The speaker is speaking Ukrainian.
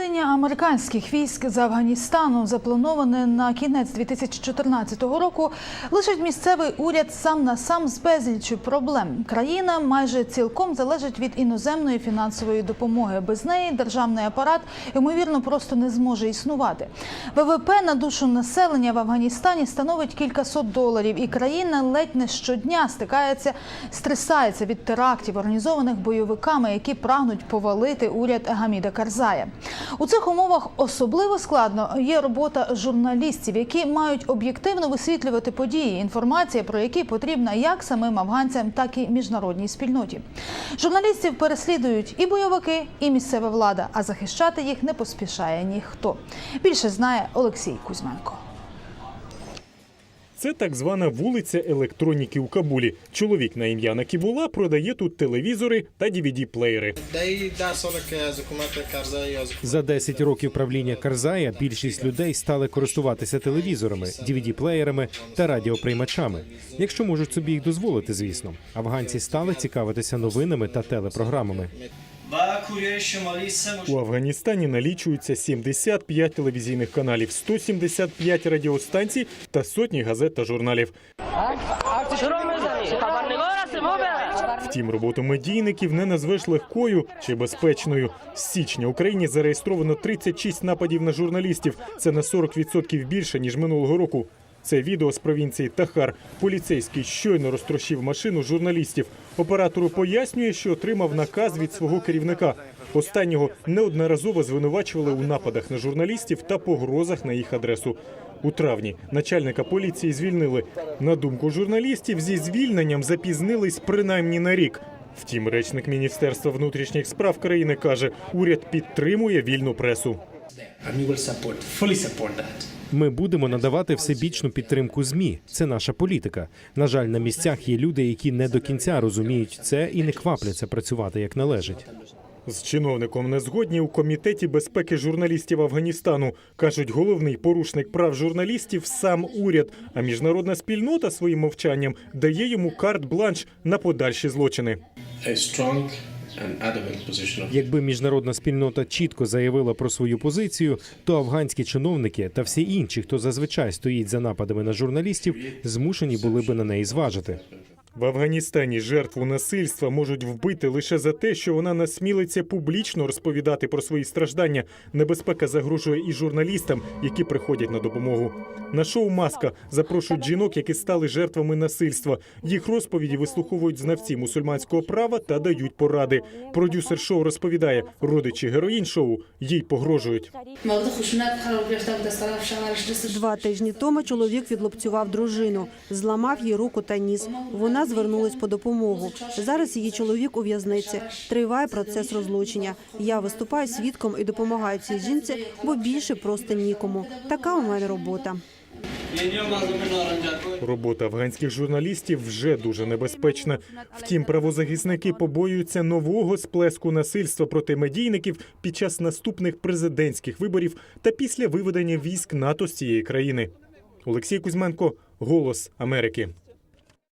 Виведення американських військ з Афганістану, заплановане на кінець 2014 року, лишить місцевий уряд сам на сам з безліччю проблем. Країна майже цілком залежить від іноземної фінансової допомоги. Без неї державний апарат ймовірно просто не зможе існувати. ВВП на душу населення в Афганістані становить кількасот доларів, і країна ледь не щодня стикається, стрясається від терактів, організованих бойовиками, які прагнуть повалити уряд Гаміда Карзая. У цих умовах особливо складно є робота журналістів, які мають об'єктивно висвітлювати події, інформація про які потрібна як самим афганцям, так і міжнародній спільноті. Журналістів переслідують і бойовики, і місцева влада, а захищати їх не поспішає ніхто. Більше знає Олексій Кузьменко. Це так звана вулиця електроніки у Кабулі. Чоловік на ім'я Накібула продає тут телевізори та dvd плеєри За 10 років правління Карзая більшість людей стали користуватися телевізорами, dvd плеєрами та радіоприймачами, якщо можуть собі їх дозволити, звісно. Афганці стали цікавитися новинами та телепрограмами. У Афганістані налічується 75 телевізійних каналів, 175 радіостанцій та сотні газет та журналів. Втім, роботу медійників не назвеш легкою чи безпечною. З січня Україні зареєстровано 36 нападів на журналістів. Це на 40% більше ніж минулого року. Це відео з провінції Тахар. Поліцейський щойно розтрощив машину журналістів. Оператору пояснює, що отримав наказ від свого керівника. Останнього неодноразово звинувачували у нападах на журналістів та погрозах на їх адресу. У травні начальника поліції звільнили. На думку журналістів, зі звільненням запізнились принаймні на рік. Втім, речник Міністерства внутрішніх справ країни каже, уряд підтримує вільну пресу. Ми будемо надавати всебічну підтримку змі. Це наша політика. На жаль, на місцях є люди, які не до кінця розуміють це і не квапляться працювати як належить. З чиновником не згодні у комітеті безпеки журналістів Афганістану. кажуть, головний порушник прав журналістів сам уряд, а міжнародна спільнота своїм мовчанням дає йому карт-бланш на подальші злочини. Якби міжнародна спільнота чітко заявила про свою позицію, то афганські чиновники та всі інші, хто зазвичай стоїть за нападами на журналістів, змушені були би на неї зважити. В Афганістані жертву насильства можуть вбити лише за те, що вона насмілиться публічно розповідати про свої страждання. Небезпека загрожує і журналістам, які приходять на допомогу. На шоу маска запрошують жінок, які стали жертвами насильства. Їх розповіді вислуховують знавці мусульманського права та дають поради. Продюсер шоу розповідає, родичі героїн шоу їй погрожують. Два тижні тому чоловік відлупцював дружину, зламав їй руку та ніс. Вона вона звернулась по допомогу. Зараз її чоловік у в'язниці. Триває процес розлучення. Я виступаю свідком і допомагаю цій жінці, бо більше просто нікому. Така у мене робота. Робота афганських журналістів вже дуже небезпечна. Втім, правозахисники побоюються нового сплеску насильства проти медійників під час наступних президентських виборів та після виведення військ НАТО з цієї країни. Олексій Кузьменко, Голос Америки.